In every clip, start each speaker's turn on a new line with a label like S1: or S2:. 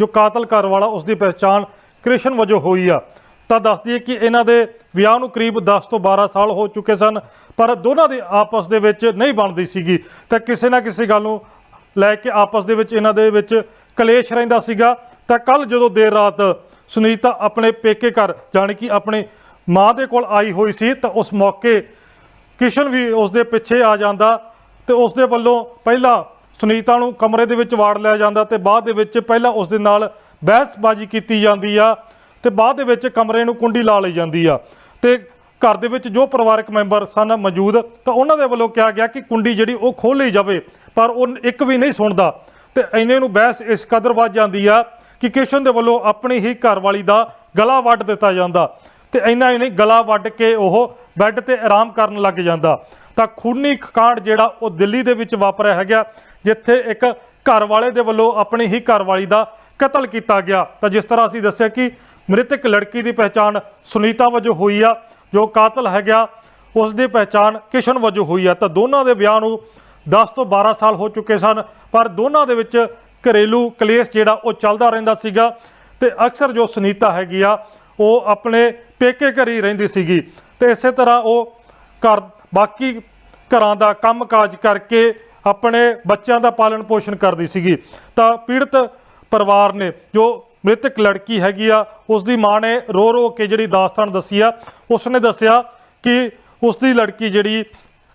S1: ਜੋ ਕਾਤਲ ਘਰ ਵਾਲਾ ਉਸ ਦੀ ਪਛਾਣ ਕ੍ਰਿਸ਼ਨ ਵਜੋਂ ਹੋਈ ਆ। ਤਾਂ ਦੱਸਦੀ ਹੈ ਕਿ ਇਹਨਾਂ ਦੇ ਵਿਆਹ ਨੂੰ ਕਰੀਬ 10 ਤੋਂ 12 ਸਾਲ ਹੋ ਚੁੱਕੇ ਸਨ, ਪਰ ਦੋਨਾਂ ਦੇ ਆਪਸ ਦੇ ਵਿੱਚ ਨਹੀਂ ਬਣਦੀ ਸੀਗੀ। ਤਾਂ ਕਿਸੇ ਨਾ ਕਿਸੇ ਗੱਲ ਨੂੰ ਲੈ ਕੇ ਆਪਸ ਦੇ ਵਿੱਚ ਇਹਨਾਂ ਦੇ ਵਿੱਚ ਕਲੇਸ਼ ਰਹਿੰਦਾ ਸੀਗਾ। ਤਾਂ ਕੱਲ ਜਦੋਂ ਦੇਰ ਰਾਤ ਸੁਨੀਤਾ ਆਪਣੇ ਪੇਕੇ ਘਰ, ਜਾਣੀ ਕਿ ਆਪਣੇ ਮਾਂ ਦੇ ਕੋਲ ਆਈ ਹੋਈ ਸੀ, ਤਾਂ ਉਸ ਮੌਕੇ ਕਿਸ਼ਨ ਵੀ ਉਸ ਦੇ ਪਿੱਛੇ ਆ ਜਾਂਦਾ। ਤੇ ਉਸ ਦੇ ਵੱਲੋਂ ਪਹਿਲਾਂ ਸੁਨੀਤਾ ਨੂੰ ਕਮਰੇ ਦੇ ਵਿੱਚ ਵਾੜ ਲਿਆ ਜਾਂਦਾ ਤੇ ਬਾਅਦ ਦੇ ਵਿੱਚ ਪਹਿਲਾਂ ਉਸ ਦੇ ਨਾਲ ਬਹਿਸਬਾਜ਼ੀ ਕੀਤੀ ਜਾਂਦੀ ਆ ਤੇ ਬਾਅਦ ਦੇ ਵਿੱਚ ਕਮਰੇ ਨੂੰ ਕੁੰਡੀ ਲਾ ਲਈ ਜਾਂਦੀ ਆ। ਤੇ ਘਰ ਦੇ ਵਿੱਚ ਜੋ ਪਰਿਵਾਰਕ ਮੈਂਬਰ ਸਨ ਮੌਜੂਦ, ਤਾਂ ਉਹਨਾਂ ਦੇ ਵੱਲੋਂ ਕਿਹਾ ਗਿਆ ਕਿ ਕੁੰਡੀ ਜਿਹੜੀ ਉਹ ਖੋਲ ਲਈ ਜਾਵੇ, ਪਰ ਉਹ ਇੱਕ ਵੀ ਨਹੀਂ ਸੁਣਦਾ। ਤੇ ਇੰਨੇ ਨੂੰ ਬਹਿਸ ਇਸ ਕਦਰ ਵੱਧ ਜਾਂਦੀ ਆ ਕਿ ਕਿਸ਼ਨ ਦੇ ਵੱਲੋਂ ਆਪਣੀ ਹੀ ਘਰਵਾਲੀ ਦਾ ਗਲਾ ਵੱਢ ਦਿੱਤਾ ਜਾਂਦਾ। ਤੇ ਇੰਨਾ ਹੀ ਨਹੀਂ, ਗਲਾ ਵੱਢ ਕੇ ਉਹ ਬੈੱਡ ਤੇ ਆਰਾਮ ਕਰਨ ਲੱਗ ਜਾਂਦਾ। ਤਾਂ ਖੂਨੀ ਕਾਂਡ ਜਿਹੜਾ ਉਹ ਦਿੱਲੀ ਦੇ ਵਿੱਚ ਵਾਪਰਿਆ ਹੈਗਾ ਜਿੱਥੇ ਇੱਕ ਘਰ ਵਾਲੇ ਦੇ ਵੱਲੋਂ ਆਪਣੀ ਹੀ ਘਰਵਾਲੀ ਦਾ ਕਤਲ ਕੀਤਾ ਗਿਆ। ਤਾਂ ਜਿਸ ਤਰ੍ਹਾਂ ਅਸੀਂ ਦੱਸਿਆ ਕਿ ਮ੍ਰਿਤਕ ਲੜਕੀ ਦੀ ਪਹਿਚਾਣ ਸੁਨੀਤਾ ਵਜੋਂ ਹੋਈ ਆ, ਜੋ ਕਾਤਲ ਹੈਗਾ, ਉਸ ਦੀ ਪਹਿਚਾਣ ਕਿਸ਼ਨ ਵਜੋਂ ਹੋਈ ਆ। ਤਾਂ ਦੋਨਾਂ ਦੇ ਵਿਆਹ ਨੂੰ 10 ਤੋਂ 12 ਸਾਲ ਹੋ ਚੁੱਕੇ ਸਨ, ਪਰ ਦੋਨਾਂ ਦੇ ਵਿੱਚ ਘਰੇਲੂ ਕਲੇਸ਼ ਜਿਹੜਾ ਉਹ ਚੱਲਦਾ ਰਹਿੰਦਾ ਸੀਗਾ ਤੇ ਅਕਸਰ ਜੋ ਸੁਨੀਤਾ ਹੈਗੀ ਆ, ਉਹ ਆਪਣੇ ਪੇਕੇ ਘਰ ਹੀ ਰਹਿੰਦੀ ਸੀਗੀ। ਤੇ ਇਸੇ ਤਰ੍ਹਾਂ ਉਹ ਘਰ, ਬਾਕੀ ਘਰਾਂ ਦਾ ਕੰਮਕਾਜ ਕਰਕੇ ਆਪਣੇ ਬੱਚਿਆਂ ਦਾ ਪਾਲਣ ਪੋਸ਼ਣ ਕਰਦੀ ਸੀਗੀ। ਤਾਂ ਪੀੜਤ ਪਰਿਵਾਰ ਨੇ ਜੋ ਮ੍ਰਿਤਕ ਲੜਕੀ ਹੈਗੀ ਆ ਉਸ ਦੀ ਮਾਂ ਨੇ ਰੋ ਰੋ ਕੇ ਜਿਹੜੀ ਦਾਸਤਾਨ ਦੱਸੀ ਆ ਉਸ ਨੇ ਦੱਸਿਆ ਕਿ ਉਸ ਦੀ ਲੜਕੀ ਜਿਹੜੀ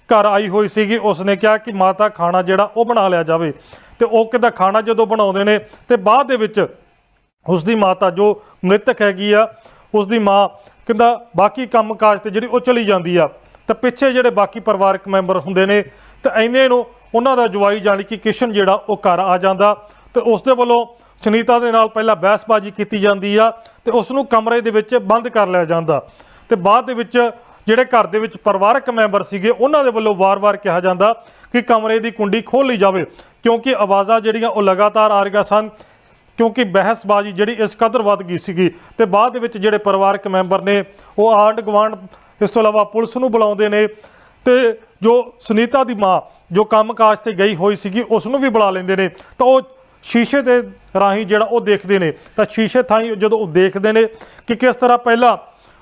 S1: ਘਰ ਆਈ ਹੋਈ ਸੀਗੀ ਉਸ ਨੇ ਕਿਹਾ ਕਿ ਮਾਤਾ ਖਾਣਾ ਜਿਹੜਾ ਉਹ ਬਣਾ ਲਿਆ ਜਾਵੇ। ਤੇ ਉਹ ਕਿਦਾ ਖਾਣਾ ਜਦੋਂ ਬਣਾਉਂਦੇ ਨੇ, ਤੇ ਬਾਅਦ ਦੇ ਵਿੱਚ ਉਸ ਦੀ ਮਾਤਾ ਜੋ ਮ੍ਰਿਤਕ ਹੈਗੀ ਆ ਉਸ ਦੀ ਮਾਂ ਕਹਿੰਦਾ ਬਾਕੀ ਕੰਮਕਾਜ ਤੇ ਜਿਹੜੀ ਉਹ ਚਲੀ ਜਾਂਦੀ ਆ। ਤਾਂ ਪਿੱਛੇ ਜਿਹੜੇ ਬਾਕੀ ਪਰਿਵਾਰਕ ਮੈਂਬਰ ਹੁੰਦੇ ਨੇ, ਤਾਂ ਐਨੇ ਨੂੰ ਉਹਨਾਂ ਦਾ ਜਵਾਈ ਜਾਣੀ ਕਿ ਕਿਸ਼ਨ ਜਿਹੜਾ ਉਹ ਘਰ ਆ ਜਾਂਦਾ ਤੇ ਉਸ ਦੇ ਵੱਲੋਂ ਸੁਨੀਤਾ ਦੇ ਨਾਲ ਪਹਿਲਾਂ ਬਹਿਸਬਾਜ਼ੀ ਕੀਤੀ ਜਾਂਦੀ ਆ ਤੇ ਉਸ ਨੂੰ ਕਮਰੇ ਦੇ ਵਿੱਚ ਬੰਦ ਕਰ ਲਿਆ ਜਾਂਦਾ ਤੇ ਬਾਅਦ ਦੇ ਵਿੱਚ ਜਿਹੜੇ ਘਰ ਦੇ ਵਿੱਚ ਪਰਿਵਾਰਕ ਮੈਂਬਰ ਸੀਗੇ, ਉਹਨਾਂ ਦੇ ਵੱਲੋਂ ਵਾਰ-ਵਾਰ ਕਿਹਾ ਜਾਂਦਾ ਕਿ ਕਮਰੇ ਦੀ ਕੁੰਡੀ ਖੋਲ ਲਈ ਜਾਵੇ, ਕਿਉਂਕਿ ਆਵਾਜ਼ਾਂ ਜਿਹੜੀਆਂ ਉਹ ਲਗਾਤਾਰ ਆ ਰਹੀਆਂ ਸਨ, ਕਿਉਂਕਿ ਬਹਿਸਬਾਜ਼ੀ ਜਿਹੜੀ ਇਸ ਕਦਰ ਵੱਧ ਗਈ ਸੀਗੀ ਤੇ ਬਾਅਦ ਦੇ ਵਿੱਚ ਜਿਹੜੇ ਪਰਿਵਾਰਕ ਮੈਂਬਰ ਨੇ, ਉਹ ਆਂਢ ਗੁਆਂਢ ਇਸ ਤੋਂ ਇਲਾਵਾ ਪੁਲਿਸ ਨੂੰ ਬੁਲਾਉਂਦੇ ਨੇ ਤੇ ਜੋ ਸੁਨੀਤਾ ਦੀ ਮਾਂ ਜੋ ਕੰਮਕਾਜ ਤੇ ਗਈ ਹੋਈ ਸੀਗੀ, ਉਸ ਨੂੰ ਵੀ ਬੁਲਾ ਲੈਂਦੇ ਨੇ। ਤਾਂ ਉਹ ਸ਼ੀਸ਼ੇ ਦੇ ਰਾਹੀਂ ਜਿਹੜਾ ਉਹ ਦੇਖਦੇ ਨੇ। ਤਾਂ ਸ਼ੀਸ਼ੇ ਥਾਈ ਜਦੋਂ ਉਹ ਦੇਖਦੇ ਨੇ ਕਿ ਕਿਸ ਤਰ੍ਹਾਂ ਪਹਿਲਾਂ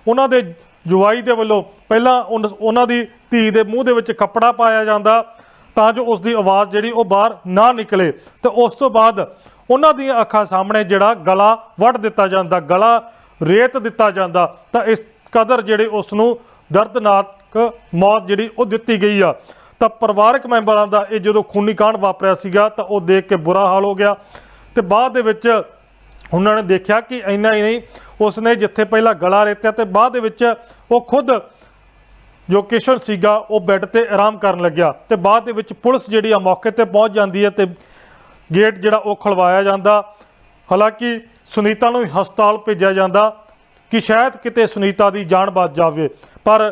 S1: ਉਹਨਾਂ ਦੇ ਜਵਾਈ ਦੇ ਵੱਲੋਂ ਪਹਿਲਾਂ ਉਨ- ਉਹਨਾਂ ਦੀ ਧੀ ਦੇ ਮੂੰਹ ਦੇ ਵਿੱਚ ਕੱਪੜਾ ਪਾਇਆ ਜਾਂਦਾ, ਤਾਂ ਜੋ ਉਸ ਦੀ ਆਵਾਜ਼ ਜਿਹੜੀ ਉਹ ਬਾਹਰ ਨਾ ਨਿਕਲੇ। ਤੇ ਉਸ ਤੋਂ ਬਾਅਦ ਉਹਨਾਂ ਦੀਆਂ ਅੱਖਾਂ ਸਾਹਮਣੇ ਜਿਹੜਾ ਗਲਾ ਵੱਢ ਦਿੱਤਾ ਜਾਂਦਾ, ਗਲਾ ਰੇਤ ਦਿੱਤਾ ਜਾਂਦਾ। ਤਾਂ ਇਸ ਕਦਰ ਜਿਹੜੇ ਉਸ ਨੂੰ ਦਰਦਨਾਕ ਮੌਤ ਜਿਹੜੀ ਉਹ ਦਿੱਤੀ ਗਈ ਆ। ਤਾਂ ਪਰਿਵਾਰਕ ਮੈਂਬਰਾਂ ਦਾ ਇਹ ਜਦੋਂ ਖੂਨੀ ਕਾਂਡ ਵਾਪਰਿਆ ਸੀਗਾ ਤਾਂ ਉਹ ਦੇਖ ਕੇ ਬੁਰਾ ਹਾਲ ਹੋ ਗਿਆ। ਤੇ ਬਾਅਦ ਦੇ ਵਿੱਚ ਉਹਨਾਂ ਨੇ ਦੇਖਿਆ ਕਿ ਇੰਨਾ ਹੀ ਨਹੀਂ, ਉਸਨੇ ਜਿੱਥੇ ਪਹਿਲਾਂ ਗਲਾ ਰੇਤਿਆ ਤੇ ਬਾਅਦ ਦੇ ਵਿੱਚ ਉਹ ਖੁਦ ਜੋ ਕਿਸ਼ਨ ਸੀਗਾ ਉਹ ਬੈੱਡ ਤੇ ਆਰਾਮ ਕਰਨ ਲੱਗਿਆ। ਤੇ ਬਾਅਦ ਦੇ ਵਿੱਚ ਪੁਲਿਸ ਜਿਹੜੀ ਆ ਮੌਕੇ ਤੇ ਪਹੁੰਚ ਜਾਂਦੀ ਹੈ ਤੇ ਗੇਟ ਜਿਹੜਾ ਉਹ ਖਲਵਾਇਆ ਜਾਂਦਾ। ਹਾਲਾਂਕਿ ਸੁਨੀਤਾ ਨੂੰ ਹਸਪਤਾਲ ਭੇਜਿਆ ਜਾਂਦਾ ਕਿ ਸ਼ਾਇਦ ਕਿਤੇ ਸੁਨੀਤਾ ਦੀ ਜਾਨ ਬਚ ਜਾਵੇ। ਪਰ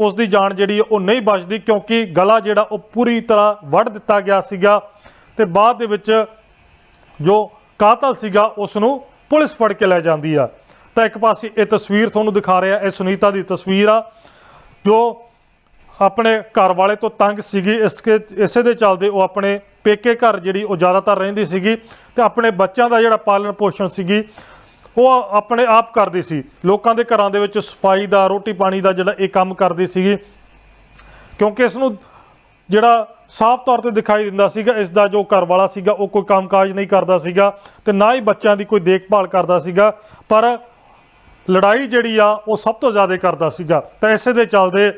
S1: ਉਸ ਦੀ ਜਾਨ ਜਿਹੜੀ ਹੈ ਉਹ ਨਹੀਂ ਬਚਦੀ ਕਿਉਂਕਿ ਗਲਾ ਜਿਹੜਾ ਉਹ ਪੂਰੀ ਤਰ੍ਹਾਂ ਵੱਢ ਦਿੱਤਾ ਗਿਆ ਸੀਗਾ ਤੇ ਬਾਅਦ ਦੇ ਵਿੱਚ ਜੋ ਕਾਤਲ ਸੀਗਾ ਉਸ ਨੂੰ ਪੁਲਿਸ ਫੜ ਕੇ ਲੈ ਜਾਂਦੀ ਆ। ਤਾਂ ਇੱਕ ਪਾਸੇ ਇਹ ਤਸਵੀਰ ਤੁਹਾਨੂੰ ਦਿਖਾ ਰਿਹਾ, ਇਹ ਸੁਨੀਤਾ ਦੀ ਤਸਵੀਰ ਆ, ਜੋ ਆਪਣੇ ਘਰ ਵਾਲੇ ਤੋਂ ਤੰਗ ਸੀਗੀ, ਇਸ ਕੇ, ਇਸੇ ਦੇ ਚੱਲਦੇ ਉਹ ਆਪਣੇ ਪੇਕੇ ਘਰ ਜਿਹੜੀ ਉਹ ਜ਼ਿਆਦਾਤਰ ਰਹਿੰਦੀ ਸੀਗੀ ਤੇ ਆਪਣੇ ਬੱਚਿਆਂ ਦਾ ਜਿਹੜਾ ਪਾਲਣ ਪੋਸ਼ਣ ਸੀਗੀ ਉਹ ਆਪਣੇ ਆਪ ਕਰਦੀ ਸੀ। ਲੋਕਾਂ ਦੇ ਘਰਾਂ ਦੇ ਵਿੱਚ ਸਫ਼ਾਈ ਦਾ, ਰੋਟੀ ਪਾਣੀ ਦਾ ਜਿਹੜਾ ਇਹ ਕੰਮ ਕਰਦੀ ਸੀਗੀ, ਕਿਉਂਕਿ ਇਸ ਨੂੰ ਜਿਹੜਾ ਸਾਫ਼ ਤੌਰ ਤੇ ਦਿਖਾਈ ਦਿੰਦਾ ਸੀਗਾ, ਇਸ ਦਾ ਜੋ ਘਰ ਵਾਲਾ ਸੀਗਾ, ਉਹ ਕੋਈ ਕੰਮਕਾਜ ਨਹੀਂ ਕਰਦਾ ਸੀਗਾ ਤੇ ਨਾ ਹੀ ਬੱਚਿਆਂ ਦੀ ਕੋਈ ਦੇਖਭਾਲ ਕਰਦਾ ਸੀਗਾ, ਪਰ ਲੜਾਈ ਜਿਹੜੀ ਆ, ਉਹ ਸਭ ਤੋਂ ਜ਼ਿਆਦਾ ਕਰਦਾ ਸੀਗਾ। ਤਾਂ ਇਸੇ ਦੇ ਚੱਲਦੇ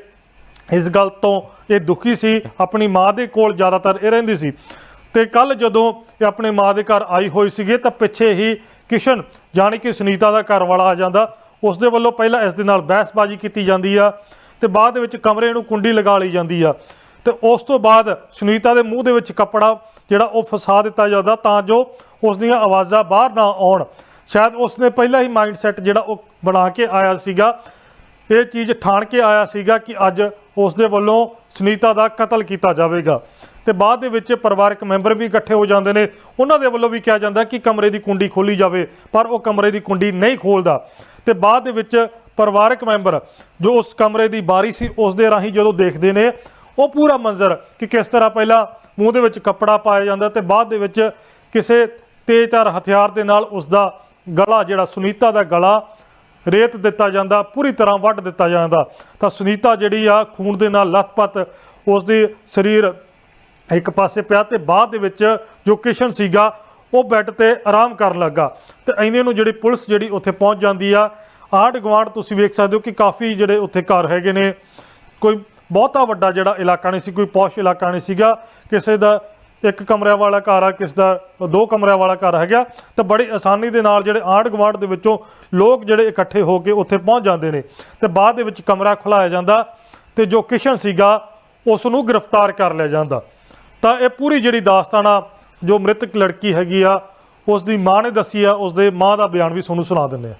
S1: ਇਸ ਗੱਲ ਤੋਂ ਇਹ ਦੁਖੀ ਸੀ, ਆਪਣੀ ਮਾਂ ਦੇ ਕੋਲ ਜ਼ਿਆਦਾਤਰ ਇਹ ਰਹਿੰਦੀ ਸੀ। ਤੇ ਕੱਲ ਜਦੋਂ ਇਹ ਆਪਣੇ ਮਾਂ ਦੇ ਘਰ ਆਈ ਹੋਈ ਸੀਗੀ, ਤਾਂ ਪਿੱਛੇ ਹੀ ਕਿਸ਼ਨ ਜਾਣੀ ਕਿ ਸੁਨੀਤਾ ਦਾ ਘਰ ਵਾਲਾ ਆ ਜਾਂਦਾ। ਉਸ ਦੇ ਵੱਲੋਂ ਪਹਿਲਾਂ ਇਸ ਦੇ ਨਾਲ ਬਹਿਸਬਾਜ਼ੀ ਕੀਤੀ ਜਾਂਦੀ ਆ ਤੇ ਬਾਅਦ ਵਿੱਚ ਕਮਰੇ ਨੂੰ ਕੁੰਡੀ ਲਗਾ ਲਈ ਜਾਂਦੀ ਆ। ਤੇ ਉਸ ਤੋਂ ਬਾਅਦ ਸੁਨੀਤਾ ਦੇ ਮੂੰਹ ਦੇ ਵਿੱਚ ਕੱਪੜਾ ਜਿਹੜਾ ਉਹ ਫਸਾ ਦਿੱਤਾ ਜਾਂਦਾ ਤਾਂ ਜੋ ਉਸ ਦੀਆਂ ਆਵਾਜ਼ਾਂ ਬਾਹਰ ਨਾ ਆਉਣ। ਸ਼ਾਇਦ ਉਸਨੇ ਪਹਿਲਾਂ ਹੀ ਮਾਈਂਡ ਸੈਟ ਜਿਹੜਾ ਉਹ ਬਣਾ ਕੇ ਆਇਆ ਸੀਗਾ। ਇਹ ਚੀਜ਼ ਠਾਣ ਕੇ ਆਇਆ ਸੀਗਾ ਕਿ ਅੱਜ ਉਸ ਦੇ ਵੱਲੋਂ ਸੁਨੀਤਾ ਦਾ ਕਤਲ ਕੀਤਾ ਜਾਵੇਗਾ। ਤੇ ਬਾਅਦ ਦੇ ਵਿੱਚ ਪਰਿਵਾਰਕ ਮੈਂਬਰ ਵੀ ਇਕੱਠੇ ਹੋ ਜਾਂਦੇ ਨੇ। ਉਹਨਾਂ ਦੇ ਵੱਲੋਂ ਵੀ ਕਿਹਾ ਜਾਂਦਾ ਕਿ ਕਮਰੇ ਦੀ ਕੁੰਡੀ ਖੋਲੀ ਜਾਵੇ, ਪਰ ਉਹ ਕਮਰੇ ਦੀ ਕੁੰਡੀ ਨਹੀਂ ਖੋਲਦਾ। ਤੇ ਬਾਅਦ ਦੇ ਵਿੱਚ ਪਰਿਵਾਰਕ ਮੈਂਬਰ ਜੋ ਉਸ ਕਮਰੇ ਦੀ ਬਾਰੀ ਸੀ, ਉਸ ਦੇ ਰਾਹੀਂ ਜਦੋਂ ਦੇਖਦੇ ਨੇ, ਉਹ ਪੂਰਾ ਮੰਜ਼ਰ ਕਿ ਕਿਸ ਤਰ੍ਹਾਂ ਪਹਿਲਾਂ ਮੂੰਹ ਦੇ ਵਿੱਚ ਕੱਪੜਾ ਪਾਇਆ ਜਾਂਦਾ ਤੇ ਬਾਅਦ ਦੇ ਵਿੱਚ ਕਿਸੇ ਤੇਜ਼ਧਾਰ ਹਥਿਆਰ ਦੇ ਨਾਲ ਉਸ ਦਾ ਗਲਾ ਜਿਹੜਾ ਸੁਨੀਤਾ ਦਾ ਗਲਾ ਰੇਤ ਦਿੱਤਾ ਜਾਂਦਾ, ਪੂਰੀ ਤਰ੍ਹਾਂ ਵੱਢ ਦਿੱਤਾ ਜਾਂਦਾ। ਤਾਂ ਸੁਨੀਤਾ ਜਿਹੜੀ ਆ, ਖੂਨ ਦੇ ਨਾਲ ਲੱਥਪੱਥ ਉਸ ਦੀ ਸਰੀਰ ਇੱਕ ਪਾਸੇ ਪਿਆ ਤੇ ਬਾਅਦ ਦੇ ਵਿੱਚ ਜੋ ਕਿਸ਼ਨ ਸੀਗਾ, ਉਹ ਬੈੱਡ ਤੇ ਆਰਾਮ ਕਰਨ ਲੱਗਾ। ਤੇ ਐਨੇ ਨੂੰ ਜਿਹੜੀ ਪੁਲਿਸ ਜਿਹੜੀ ਉੱਥੇ ਪਹੁੰਚ ਜਾਂਦੀ ਆ, ਆਂਢ ਗੁਆਂਢ ਤੁਸੀਂ ਵੇਖ ਸਕਦੇ ਹੋ ਕਿ ਕਾਫੀ ਜਿਹੜੇ ਉੱਥੇ ਘਰ ਹੈਗੇ ਨੇ। ਕੋਈ ਬਹੁਤਾ ਵੱਡਾ ਜਿਹੜਾ ਇਲਾਕਾ ਨਹੀਂ ਸੀ, ਕੋਈ ਪੌਸ਼ ਇਲਾਕਾ ਨਹੀਂ ਸੀਗਾ। ਕਿਸੇ ਦਾ ਇੱਕ ਕਮਰਿਆਂ ਵਾਲਾ ਘਰ ਆ, ਕਿਸ ਦਾ ਦੋ ਕਮਰਿਆਂ ਵਾਲਾ ਘਰ ਹੈਗਾ। ਤਾਂ ਬੜੀ ਆਸਾਨੀ ਦੇ ਨਾਲ ਜਿਹੜੇ ਆਂਢ ਗੁਆਂਢ ਦੇ ਵਿੱਚੋਂ ਲੋਕ ਜਿਹੜੇ ਇਕੱਠੇ ਹੋ ਕੇ ਉੱਥੇ ਪਹੁੰਚ ਜਾਂਦੇ ਨੇ। ਤੇ ਬਾਅਦ ਦੇ ਵਿੱਚ ਕਮਰਾ ਖੁਲਾਇਆ ਜਾਂਦਾ ਤੇ ਜੋ ਕਿਸ਼ਨ ਸੀਗਾ ਉਸ ਨੂੰ ਗ੍ਰਿਫਤਾਰ ਕਰ ਲਿਆ ਜਾਂਦਾ। ਤਾਂ ਇਹ ਪੂਰੀ ਜਿਹੜੀ ਦਾਸਤਾਨ ਆ ਜੋ ਮ੍ਰਿਤਕ ਲੜਕੀ ਹੈਗੀ ਆ ਉਸ ਦੀ ਮਾਂ ਨੇ ਦੱਸੀ ਆ ਉਸ ਦੇ ਮਾਂ ਦਾ ਬਿਆਨ ਵੀ ਤੁਹਾਨੂੰ ਸੁਣਾ ਦਿੰਦੇ ਆ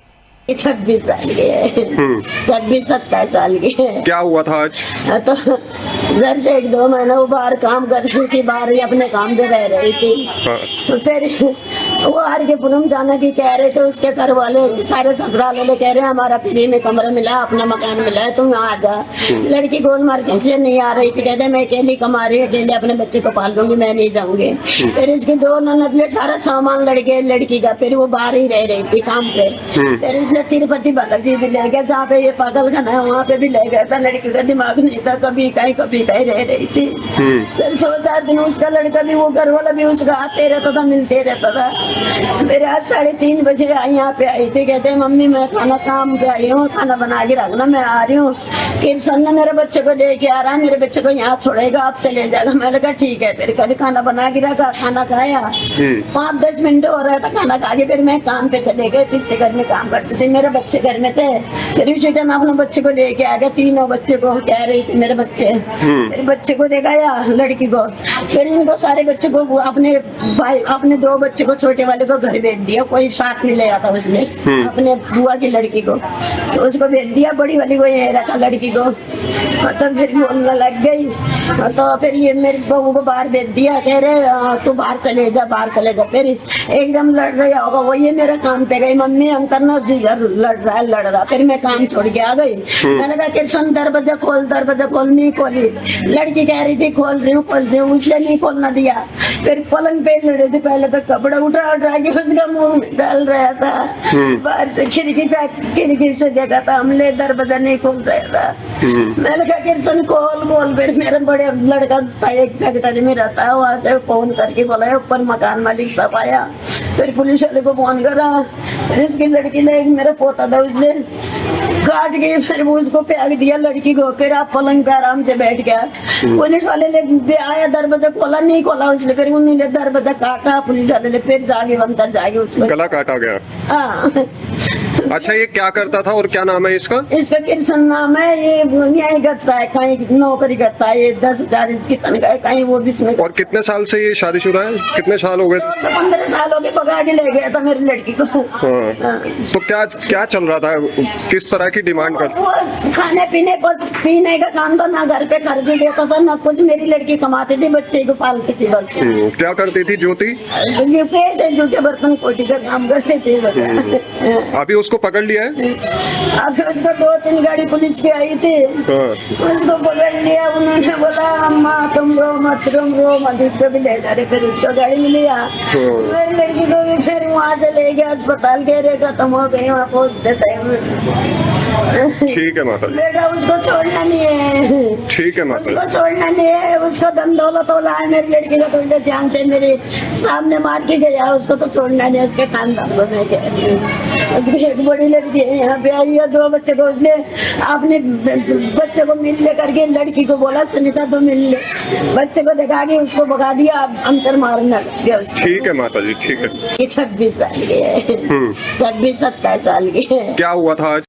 S2: छब्बीस साल के है छब्बीस सत्ताईस साल के है
S3: क्या हुआ था आज
S2: तो घर से एक दो महीना वो बाहर काम कर रही थी बाहर ही अपने काम पे रह रही थी
S3: हाँ,
S2: तो फिर वो आर के पुनम जाना की कह रहे थे उसके घर वाले सारे ससुराल वाले कह रहे हैं हमारा फ्री में कमरा मिला अपना मकान मिला है तुम आ जा। लड़की गोल मार के नहीं आ रही थी कहते मैं अकेली कमा रही हूँ अकेले अपने बच्चे को पाल लूँगी मैं नहीं जाऊँगी। फिर इसके दो ननद ले सारा सामान लड़के लड़की का फिर वो बाहर ही रह रही थी काम पे। फिर इसने तिरुपति बालाजी भी ले गया जहाँ पे ये पागल खाना है वहाँ पे भी ले गया था लड़की का दिमाग नहीं था कभी कहीं कभी कहीं रह रही थी। फिर छह सात दिन उसका लड़का भी वो घर वाला भी उसका आते रहता था मिलते रहता था। फिर आज साढ़े तीन बजे आई यहाँ पे आई थी। कहते मम्मी मैं खाना काम पे आई हूँ खाना बना के रखना मैं आ रही हूँ। किरसन ने मेरे बच्चे को लेके आ रहा है मेरे बच्चे को यहाँ छोड़ेगा आप चले जाएगा मैंने कहा ठीक है फिर कल खाना बना के रखा खाना खाया। पाँच दस मिनट हो रहा था खाना खा के फिर मैं काम पे चले गए पीछे घर में काम करती थी मेरे बच्चे घर में थे। फिर उसी टाइम अपने बच्चे को लेके आ गया तीनों बच्चे को कह रही थी मेरे बच्चे। फिर बच्चे को दिखाया लड़की को। फिर इनको सारे बच्चे को अपने भाई अपने दो बच्चे को छोटे वाले को घर भेज दिया कोई साथ नहीं ले आता उसने अपने बुआ की लड़की को। तो उसको भेज दिया बड़ी वाली को यहीं रखा लड़की को। तो फिर बोलने लग गई। और तो फिर ये मेरी बहू को बाहर भेज दिया कह रहे "हाँ, तू बाहर चले जा बाहर चले जा। फिर एकदम लड़ रहा होगा वो ये मेरे काम पे गई। मम्मी अंकल ना जिगर लड़ रहा है लड़ रहा फिर मैं काम छोड़ के आ गई। मैंने कहा किशन दरवाज़ा खोल दरवाज़ा खोल नहीं खोली। लड़की कह रही थी खोल रही हूँ खोल रही हूँ उसने नहीं खोलना दिया। फिर पलंग पे लड़े थे पहले तो कपड़ा उठा उठा के उसका मुँह में डाल रहा था। बाहर से खिड़की पे खिड़की से देखा था हमले दरवाज़ा नहीं खोल रहा था मैंने कहा किशन खोल खोल फिर मेरा बड़े लड़का था एक फैक्ट्री में रहता है वहाँ से फ़ोन करके बोला है ऊपर मकान मालिक सब आया। फिर पुलिस वाले को फ़ोन करा। फिर इसकी लड़की ने मेरा पोता था उसने काट के फिर वो उसको फेंक दिया लड़की को फिर आप पलंग पे आराम से बैठ गया पुलिस वाले ने भी आया दरवाजा खोला नहीं खोला उसने फिर उन्होंने दरवाजा काटा पुलिस वाले ने फिर जागे अंदर जाके उसको
S3: गला काटा गया
S2: हाँ
S3: अच्छा ये क्या करता था और क्या नाम है इसका?
S2: इसका कृष्ण नाम है ये यही करता है कहीं नौकरी करता है ये दस हज़ार इसकी तनख्वाह है कहीं वो भी इसमें
S3: और कितने साल से ये शादीशुदा है? कितने साल हो गए?
S2: तो पंद्रह साल हो गए पका के ले गया था मेरी लड़की को।
S3: हाँ।
S2: हाँ।
S3: तो क्या क्या चल रहा था? किस तरह की डिमांड कर
S2: खाने पीने को पीने का काम था ना घर पे खर्च देता था ना कुछ मेरी लड़की कमाती थी बच्चे को पालती थी बस।
S3: हम्म, क्या करती थी ज्योति
S2: जूठे बर्तन कोटी का काम करते थे
S3: अभी उसको पकड़ लिया है
S2: अब उसको दो तीन गाड़ी पुलिस की आई थी
S3: हाँ,
S2: उसको पकड़ लिया उन्होंने बोला अम्मा तुम रो मत तुम रो मत उसको भी ले जा रहे फिर उसको गाड़ी में लिया मेरी लड़की को भी फिर वहाँ से ले गया अस्पताल कह रहे खत्म हो गई वहाँ पहुँच देते
S3: ठीक है माता जी।
S2: बेटा उसको छोड़ना नहीं है।
S3: ठीक है माता
S2: उसको छोड़ना नहीं है। उसको धन दौलत होला है। मेरी लड़की का तो जान से मेरे सामने मार के गया उसको तो छोड़ना नहीं है। उसके खानदान को मैं उसकी एक बड़ी लड़की है। यहाँ पे आई है। दो बच्चे को उसने अपने बच्चे को मिल ले करके लड़की को बोला सुनीता तो मिल ले। बच्चे को दिखा के उसको भगा दिया। अब अंतर मारने
S3: ठीक है माता जी ठीक है।
S2: छब्बीस साल के है। छब्बीस सत्ताईस साल के है।
S3: क्या हुआ था आज?